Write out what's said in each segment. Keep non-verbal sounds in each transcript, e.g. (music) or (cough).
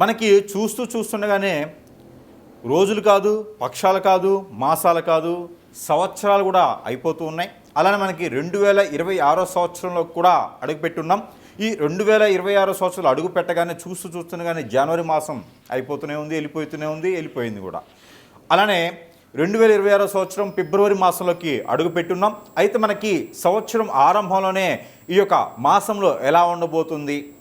మనకి చూస్తూ చూస్తుండగానే రోజులు కాదు పక్షాలు కాదు మాసాలు కాదు సంవత్సరాలు కూడా అయిపోతూ ఉన్నాయి. అలానే మనకి రెండు వేల ఇరవై ఆరో సంవత్సరంలో కూడా అడుగుపెట్టున్నాం. ఈ రెండు వేల ఇరవై ఆరో సంవత్సరాలు అడుగు పెట్టగానే చూస్తూ చూస్తుండగానే జనవరి మాసం అయిపోతూనే ఉంది వెళ్ళిపోతూనే ఉంది వెళ్ళిపోయింది కూడా. అలానే రెండు వేల ఇరవై ఆరో సంవత్సరం ఫిబ్రవరి మాసంలోకి అడుగు పెట్టున్నాం. అయితే మనకి సంవత్సరం ఆరంభంలోనే ఈ యొక్క మాసంలో ఎలా ఉండబోతుంది?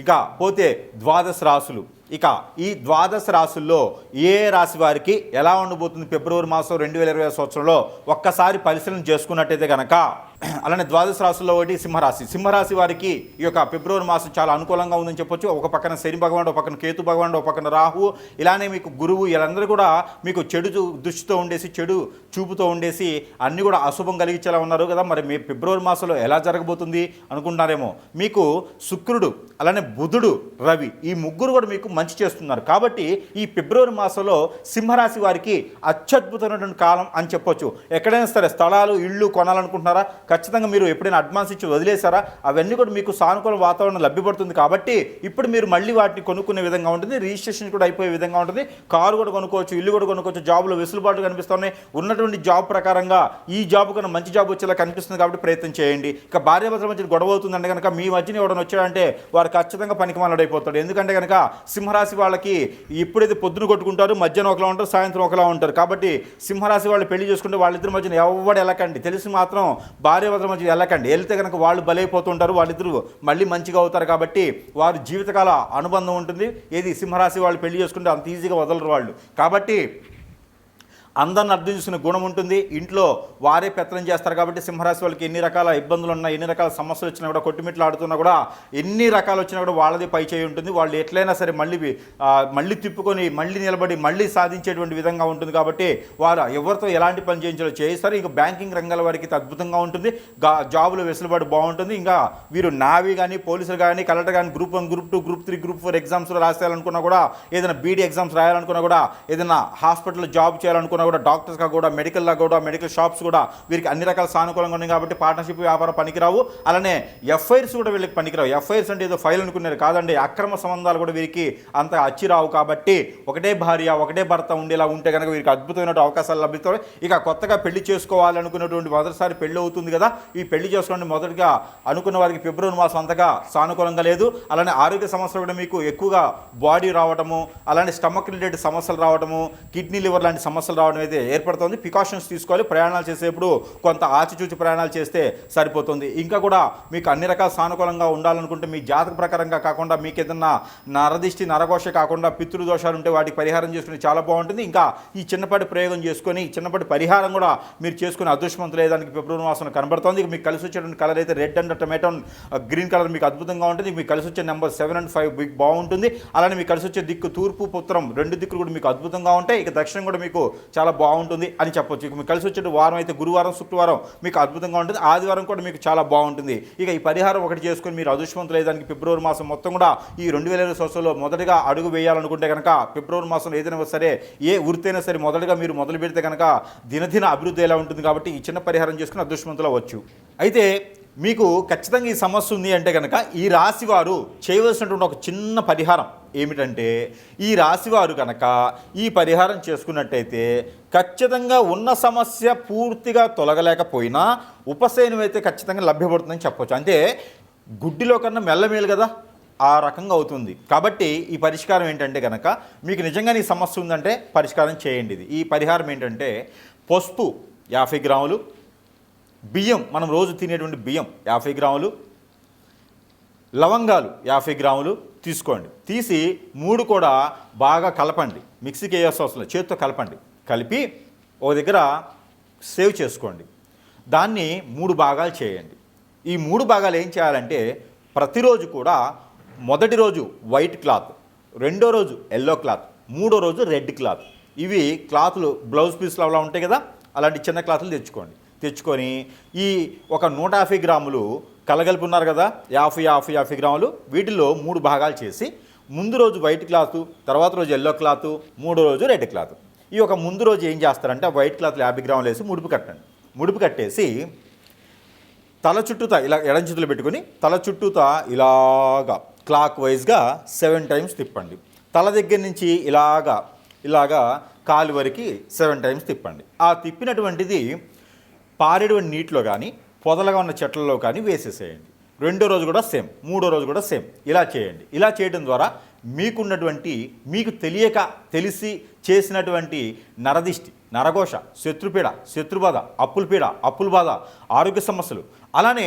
ఇక పోతే ద్వాదశ రాసులు. ఇక ఈ ద్వాదశ రాసుల్లో ఏ రాశి వారికి ఎలా ఉండబోతుంది ఫిబ్రవరి మాసం రెండు వేల ఇరవై సంవత్సరంలో ఒక్కసారి పరిశీలన చేసుకున్నట్టయితే కనుక (clears throat) అలానే ద్వాదశ రాశుల్లో ఒకటి సింహరాశి. సింహరాశి వారికి ఈ యొక్క ఫిబ్రవరి మాసం చాలా అనుకూలంగా ఉందని చెప్పొచ్చు. ఒక పక్కన శని భగవానుడు ఒక పక్కన కేతు భగవానుడు ఒక పక్కన రాహు. ఇలానే మీకు గురువు వీళ్ళందరూ కూడా మీకు చెడు దృష్టితో ఉండేసి చెడు చూపుతో ఉండేసి అన్నీ కూడా అశుభం కలిగించేలా ఉన్నారు కదా. మరి మీ ఫిబ్రవరి మాసంలో ఎలా జరగబోతుంది అనుకుంటున్నారేమో. మీకు శుక్రుడు అలానే బుధుడు రవి ఈ ముగ్గురు కూడా మీకు మంచి చేస్తున్నారు. కాబట్టి ఈ ఫిబ్రవరి మాసంలో సింహరాశి వారికి అత్యద్భుతమైనటువంటి కాలం అని చెప్పొచ్చు. ఎక్కడైనా సరే స్థలాలు ఇళ్ళు కొనాలనుకుంటున్నారా? ఖచ్చితంగా మీరు ఎప్పుడైనా అడ్వాన్స్ ఇచ్చి వదిలేశారా? అవన్నీ కూడా మీకు సానుకూల వాతావరణం లభ్యపడుతుంది కాబట్టి ఇప్పుడు మీరు మళ్ళీ వాటిని కొనుక్కునే విధంగా ఉంటుంది రిజిస్ట్రేషన్ కూడా అయిపోయే విధంగా ఉంటుంది. కారు కూడా కొనుక్కోవచ్చు ఇల్లు కూడా కొనుక్కోవచ్చు జాబ్లో వెసులుబాటు కనిపిస్తున్నాయి. ఉన్నటువంటి జాబ్ ప్రకారంగా ఈ జాబ్ కన్నా మంచి జాబ్ వచ్చేలా కనిపిస్తుంది కాబట్టి ప్రయత్నం చేయండి. ఇక భార్యాభర్తల మధ్య గొడవ అవుతుందంటే కనుక మీ మధ్యన ఎవడని వచ్చాడంటే వారు ఖచ్చితంగా పనికి అయిపోతాడు ఎందుకంటే కనుక సింహరాశి వాళ్ళకి ఎప్పుడైతే పొద్దున కొట్టుకుంటారు మధ్యాహ్నం ఒకలా ఉంటారు సాయంత్రం ఒకలా ఉంటారు. కాబట్టి సింహరాశి వాళ్ళు పెళ్ళి చేసుకుంటే వాళ్ళిద్దరి మధ్యన ఎవడు ఎలకండి? తెలిసి మాత్రం భార్య భార్య మధ్య వెళ్ళకండి. వెళ్తే కనుక వాళ్ళు బలైపోతుంటారు వాళ్ళిద్దరూ మళ్ళీ మంచిగా అవుతారు కాబట్టి వారు జీవితకాల అనుబంధం ఉంటుంది. ఏది సింహరాశి వాళ్ళు పెళ్ళి చేసుకుంటే అంత ఈజీగా వదలరు వాళ్ళు. కాబట్టి అందరిని అర్థం చేసిన గుణం ఉంటుంది. ఇంట్లో వారే పెత్తనం చేస్తారు కాబట్టి సింహరాశి వాళ్ళకి ఎన్ని రకాల ఇబ్బందులు ఉన్నా ఎన్ని రకాల సమస్యలు వచ్చినా కూడా కొట్టుమిట్లు ఆడుతున్నా కూడా ఎన్ని రకాలు వచ్చినా కూడా వాళ్ళది పై చేయి ఉంటుంది. వాళ్ళు ఎట్లయినా సరే మళ్ళీ మళ్ళీ తిప్పుకొని మళ్ళీ నిలబడి మళ్ళీ సాధించేటువంటి విధంగా ఉంటుంది కాబట్టి వారు ఎవరితో ఎలాంటి పని చేయించాలో చేయిస్తారు. ఇంకా బ్యాంకింగ్ రంగాల వారికి అద్భుతంగా ఉంటుంది. గా జాబులు వెసులుబాటు బాగుంటుంది. ఇంకా వీరు నావీ కానీ పోలీసులు కానీ కలెక్టర్ కానీ group one group two group three group four exams రాసేయాలనుకున్నా కూడా ఏదైనా బీడీ ఎగ్జామ్స్ రాయాలనుకున్నా కూడా ఏదైనా హాస్పిటల్లో జాబ్ చేయాలనుకున్నా కూడా డాక్టర్స్గా కూడా మెడికల్లా కూడా మెడికల్ షాప్స్ కూడా వీరికి అన్ని రకాల సానుకూలంగా ఉన్నాయి కాబట్టి పార్ట్నర్షిప్ వ్యాపారం పనికిరావు. అలానే ఎఫ్ఐఆర్స్ కూడా వీళ్ళకి పనికిరావు. ఎఫ్ఐఆర్స్ అంటే ఏదో ఫైల్ అనుకున్నారు. కాదండి అక్రమ సంబంధాలు కూడా వీరికి అంత అచ్చిరావు కాబట్టి ఒకటే భార్య ఒకటే భర్త ఉండేలా ఉంటే కనుక వీరికి అద్భుతమైన అవకాశాలు లభిస్తాయి. ఇక కొత్తగా పెళ్ళి చేసుకోవాలనుకున్నటువంటి మొదటిసారి పెళ్ళి అవుతుంది కదా ఈ పెళ్ళి చేసుకోండి మొదటిగా అనుకున్న వారికి ఫిబ్రవరి మాసం అంతగా సానుకూలంగా లేదు. అలానే ఆరోగ్య సమస్యలు కూడా మీకు ఎక్కువగా బాడీ రావటము అలానే స్టమక్ రిలేటెడ్ సమస్యలు రావటము కిడ్నీ లివర్ లాంటి సమస్యలు రావడం అయితే ఏర్పడుతుంది. ప్రికాషన్స్ తీసుకోవాలి. ప్రయాణాలు చేసేప్పుడు కొంత ఆచిచూచి ప్రయాణాలు చేస్తే సరిపోతుంది. ఇంకా కూడా మీకు అన్ని రకాల సానుకూలంగా ఉండాలనుకుంటే మీ జాతక ప్రకారంగా కాకుండా మీకు ఏదన్నా నరదిష్టి నరఘోష కాకుండా పితృదోషాలు ఉంటే వాటికి పరిహారం చేసుకుని చాలా బాగుంటుంది. ఇంకా ఈ చిన్నపాటి ప్రయోగం చేసుకొని చిన్నపాటి పరిహారం కూడా మీరు చేసుకుని అదృష్టవంతులు దానికి ఫిబ్రవరి మాసం కనబడుతుంది. ఇక మీకు కలిసి వచ్చేటువంటి కలర్ అయితే red and tomato green colour మీకు అద్భుతంగా ఉంటుంది. మీకు కలిసి వచ్చే నెంబర్ సెవెన్ అండ్ ఫైవ్ మీకు బాగుంటుంది. అలానే మీకు కలిసి వచ్చే దిక్కు తూర్పు పుత్రం రెండు దిక్కులు కూడా మీకు అద్భుతంగా ఉంటాయి. ఇక దక్షిణం కూడా మీకు చాలా చాలా బాగుంటుంది అని చెప్పొచ్చు. ఇక మీకు కలిసి వచ్చే వారం అయితే గురువారం శుక్రవారం మీకు అద్భుతంగా ఉంటుంది. ఆదివారం కూడా మీకు చాలా బాగుంటుంది. ఇక ఈ పరిహారం ఒకటి చేసుకుని మీరు అదృష్టవంతులు దానికి ఫిబ్రవరి మాసం మొత్తం కూడా ఈ రెండు వేల ఇరవై సంవత్సరంలో మొదటిగా అడుగు వేయాలనుకుంటే కనుక ఫిబ్రవరి మాసంలో ఏదైనా సరే ఏ వృత్తైనా సరే మొదటగా మీరు మొదలు పెడితే కనుక దినదిన అభివృద్ధి ఎలా ఉంటుంది కాబట్టి ఈ చిన్న పరిహారం చేసుకుని అదృష్టవంతులు అవ్వచ్చు. అయితే మీకు ఖచ్చితంగా ఈ సమస్య ఉంది అంటే కనుక ఈ రాశి వారు చేయవలసినటువంటి ఒక చిన్న పరిహారం ఏమిటంటే ఈ రాశి వారు కనుక ఈ పరిహారం చేసుకున్నట్టయితే ఖచ్చితంగా ఉన్న సమస్య పూర్తిగా తొలగలేకపోయినా ఉపశయనం అయితే ఖచ్చితంగా లభ్యపడుతుందని చెప్పవచ్చు అంటే గుడ్డిలో కన్నా మెల్లమేలు కదా ఆ రకంగా అవుతుంది. కాబట్టి ఈ పరిష్కారం ఏంటంటే కనుక మీకు నిజంగా ఈ సమస్య ఉందంటే పరిష్కారం చేయండి ఇది. ఈ పరిహారం ఏంటంటే పసుపు యాభై గ్రాములు బియ్యం మనం రోజు తినేటువంటి బియ్యం యాభై గ్రాములు లవంగాలు యాభై గ్రాములు తీసుకోండి. తీసి మూడు కూడా బాగా కలపండి. మిక్సీకి వేయాల్సిన అవసరం చేతితో కలపండి. కలిపి ఒక దగ్గర సేవ్ చేసుకోండి. దాన్ని మూడు భాగాలు చేయండి. ఈ మూడు భాగాలు ఏం చేయాలంటే ప్రతిరోజు కూడా మొదటి రోజు వైట్ క్లాత్ రెండో రోజు ఎల్లో క్లాత్ మూడో రోజు రెడ్ క్లాత్. ఇవి క్లాతులు బ్లౌజ్ పీస్లు అలా ఉంటాయి కదా? అలాంటి చిన్న క్లాతులు తెచ్చుకోండి. తెచ్చుకొని ఈ ఒక నూట యాభై గ్రాములు కలగలిపి ఉన్నారు కదా యాభై యాభై యాభై గ్రాములు. వీటిలో మూడు భాగాలు చేసి ముందు రోజు వైట్ క్లాత్ తర్వాత రోజు ఎల్లో క్లాత్ మూడో రోజు రెడ్ క్లాత్. ఈ ఒక ముందు రోజు ఏం చేస్తారంటే ఆ వైట్ క్లాత్లో యాభై గ్రాములు వేసి ముడుపు కట్టండి. ముడుపు కట్టేసి తల చుట్టూత ఇలా ఎడం చేతులు పెట్టుకొని తల చుట్టూతా ఇలాగా క్లాక్ వైజ్గా సెవెన్ టైమ్స్ తిప్పండి. తల దగ్గర నుంచి ఇలాగా ఇలాగా కాలు వరకు సెవెన్ టైమ్స్ తిప్పండి. ఆ తిప్పినటువంటిది పారేటువంటి నీటిలో కానీ పొదలుగా ఉన్న చెట్లలో కానీ వేసేసేయండి. రెండో రోజు కూడా సేమ్ మూడో రోజు కూడా సేమ్. ఇలా చేయండి. ఇలా చేయడం ద్వారా మీకున్నటువంటి మీకు తెలియక తెలిసి చేసినటువంటి నరదిష్టి నరఘోష శత్రుపీడ శత్రుబాధ అప్పుల పీడ అప్పుల బాధ ఆరోగ్య సమస్యలు అలానే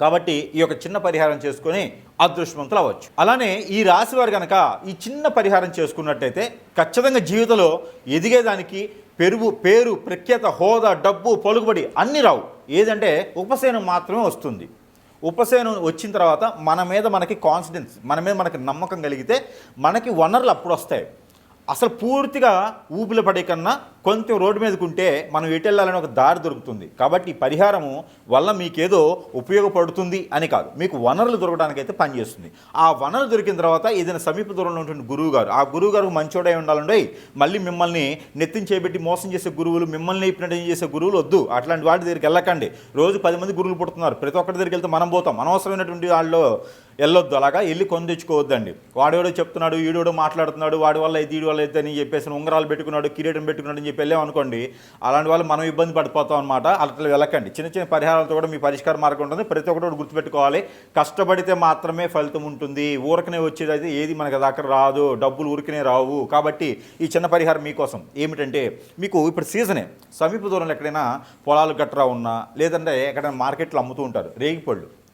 కాబట్టి ఈ యొక్క చిన్న పరిహారం చేసుకొని అదృష్టవంతులు అవ్వచ్చు. అలానే ఈ రాశి వారు కనుక ఈ చిన్న పరిహారం చేసుకున్నట్టయితే ఖచ్చితంగా జీవితంలో ఎదిగేదానికి పెరుగు పేరు ప్రఖ్యాత హోదా డబ్బు పలుకుబడి అన్నీ రావు. ఏదంటే ఉపశయనం మాత్రమే వస్తుంది. ఉపశయనం వచ్చిన తర్వాత మన మీద మనకి కాన్ఫిడెన్స్ మన మీద మనకి నమ్మకం కలిగితే మనకి వనరులు అప్పుడు వస్తాయి. అసలు పూర్తిగా ఊపిలో పడే కన్నా కొంచెం రోడ్డు మీదకుంటే ఉంటే మనం ఎటు వెళ్ళాలని ఒక దారి దొరుకుతుంది. కాబట్టి పరిహారము వల్ల మీకేదో ఉపయోగపడుతుంది అని కాదు. మీకు వనరులు దొరకడానికి అయితే పనిచేస్తుంది ఆ వనరులు దొరికిన తర్వాత ఏదైనా సమీప దూరంలో ఉంటుంది గురువు గారు ఆ గురువు గారు మంచోడై ఉండాలండి మళ్ళీ మిమ్మల్ని నెత్తిన చేపెట్టి మోసం చేసే గురువులు మిమ్మల్ని అయిపోయినట్టు చేసే గురువులు వద్దు. అట్లాంటి వాటి దగ్గరికి వెళ్ళకండి. రోజు పది మంది గురువులు పుడుతున్నారు. ప్రతి ఒక్కరి దగ్గరికి వెళ్తే మనం పోతాం. అనవసరమైనటువంటి వాళ్ళు వెళ్ళొద్దు. అలాగా వెళ్ళి కొని తెచ్చుకోవద్దండి. వాడేవాడో చెప్తున్నాడు ఈడోడో మాట్లాడుతున్నాడు వాడి వల్ల ఇది ఈడి వల్ల అయితే అని చెప్పేసి ఉంగరాలు పెట్టుకున్నాడు కిరీటం పెట్టుకున్నాడు అని చెప్పి వెళ్ళాం అనుకోండి అలాంటి వాళ్ళు మనం ఇబ్బంది పడిపోతాం అనమాట అట్లా వెళ్ళకండి. చిన్న చిన్న పరిహారాలతో కూడా మీ పరిష్కార మార్గం ఉంటుంది. ప్రతి ఒక్కటి కూడా గుర్తుపెట్టుకోవాలి. కష్టపడితే మాత్రమే ఫలితం ఉంటుంది. ఊరకనే వచ్చేది అయితే ఏది మనకి దగ్గర రాదు. డబ్బులు ఊరికనే రావు. కాబట్టి ఈ చిన్న పరిహారం మీకోసం ఏమిటంటే మీకు ఇప్పుడు సీజనే. సమీప దూరంలో ఎక్కడైనా పొలాలు గట్రా ఉన్నా లేదంటే ఎక్కడైనా మార్కెట్లో అమ్ముతూ ఉంటారు. రేగిపళ్ళు.